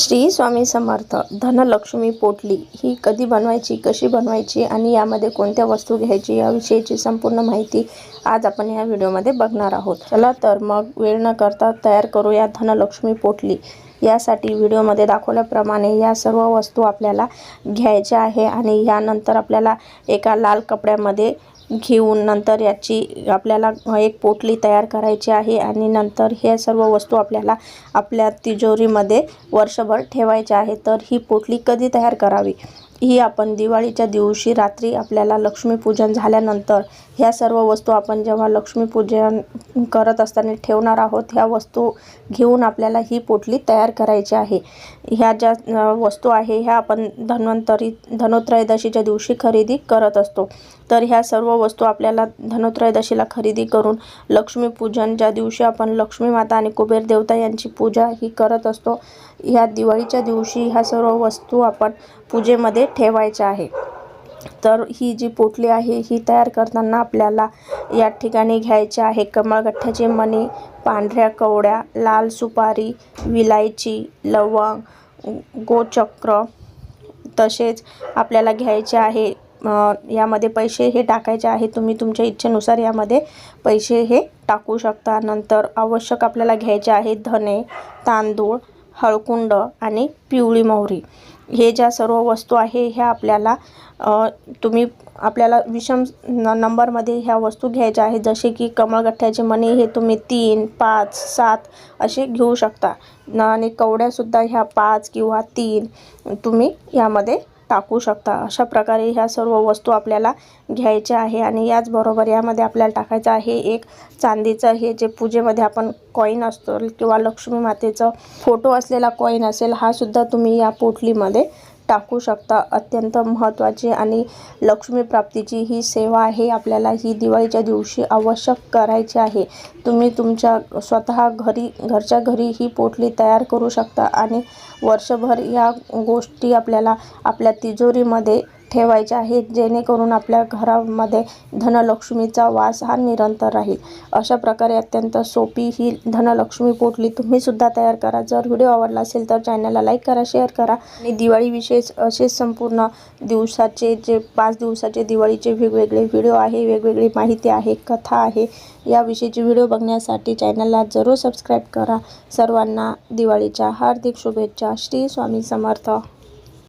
श्री स्वामी समर्थ. धनलक्ष्मी पोटली. ही कधी बनवायची कशी बनवायची आणि यामध्ये कोणत्या वस्तू घ्यायची याविषयीची संपूर्ण माहिती आज आपण या व्हिडिओमध्ये बघणार आहोत. चला तर मग वेळ न करता तयार करूया धनलक्ष्मी पोटली. यासाठी व्हिडिओमध्ये दाखवल्याप्रमाणे या सर्व वस्तू आपल्याला घ्यायच्या आहे आणि यानंतर आपल्याला एका लाल कपड्यामध्ये घेऊन नंतर याची आपल्याला एक पोटली तयार करायची आहे आणि नंतर ह्या सर्व वस्तू आपल्याला आपल्या तिजोरीमध्ये वर्षभर ठेवायच्या आहे तर ही पोटली कधी तयार करावी? ही आपण दिवाळीच्या दिवशी रात्री आपल्याला लक्ष्मीपूजन झाल्यानंतर ह्या सर्व वस्तू आपण जेव्हा लक्ष्मीपूजन करत असताना ठेवणार आहोत ह्या वस्तू घेऊन आपल्याला ही पोटली तयार करायची आहे. ह्या ज्या वस्तू आहे ह्या आपण धन्वंतरी धनोत्रयोदशीच्या दिवशी खरेदी करत असतो. तर ह्या सर्व वस्तू आपल्याला धनोत्रयोदशीला खरेदी करून लक्ष्मीपूजन ज्या दिवशी आपण लक्ष्मी माता आणि कुबेर देवता यांची पूजा ही करत असतो ह्या दिवाळीच्या दिवशी ह्या सर्व वस्तू आपण पूजेमध्ये ठेवायचे आहे. तर ही जी पोटली आहे ही तयार करताना आपल्याला या ठिकाणी घ्यायचे आहे कमळगठ्ठ्याचे मणी पांढऱ्या कवड्या लाल सुपारी विलायची लवंग गोचक्र तसेच आपल्याला घ्यायचे आहे. यामध्ये पैसे हे टाकायचे आहे. तुम्ही तुमच्या इच्छेनुसार यामध्ये पैसे हे टाकू शकता. नंतर आवश्यक आपल्याला घ्यायचे आहे धने तांदूळ हळकुंड आणि पिवळी मोहरी हे ज्या सर्व वस्तू आहे ह्या आपल्याला तुम्ही आपल्याला विषम न नंबरमध्ये ह्या वस्तू घ्यायच्या आहेत. जसे की कमळगठ्ठ्याचे मणी हे तुम्ही तीन पाच सात असे घेऊ शकता. आणि कवड्यासुद्धा ह्या पाच किंवा तीन तुम्ही यामध्ये टाकू शकता. अशा प्रकारे ह्या सर्व वस्तू आपल्याला घ्यायच्या आहे आणि याचबरोबर यामध्ये आपल्याला टाकायचं आहे एक चांदीचं हे जे पूजेमध्ये आपण कॉईन असतो किंवा लक्ष्मी मातेचं फोटो असलेला कॉईन असेल हा सुद्धा तुम्ही या पोटलीमध्ये टाकू शकता. अत्यंत महत्त्वाची आणि लक्ष्मी प्राप्तीची ही सेवा आहे. आपल्याला ही दिवाळीच्या दिवशी आवश्यक करायची आहे. तुम्ही तुमच्या स्वतः घरी घरच्या घरी ही पोटली तयार करू शकता आणि वर्षभर या गोष्टी आपल्याला आपल्या तिजोरीमध्ये ठेवायचे आहेत जेणेकरून आपल्या घरामध्ये धनलक्ष्मीचा वास हा निरंतर राहील. अशा प्रकारे अत्यंत सोपी ही धनलक्ष्मी पोटली तुम्हीसुद्धा तयार करा. जर व्हिडिओ आवडला असेल तर चॅनलला लाईक करा शेअर करा आणि दिवाळीविषयीच असेच संपूर्ण दिवसाचे जे पाच दिवसाचे दिवाळीचे वेगवेगळे व्हिडिओ आहे वेगवेगळी माहिती आहे कथा आहे याविषयीचे व्हिडिओ बघण्यासाठी चॅनलला जरूर सबस्क्राईब करा. सर्वांना दिवाळीच्या हार्दिक शुभेच्छा. श्री स्वामी समर्थ.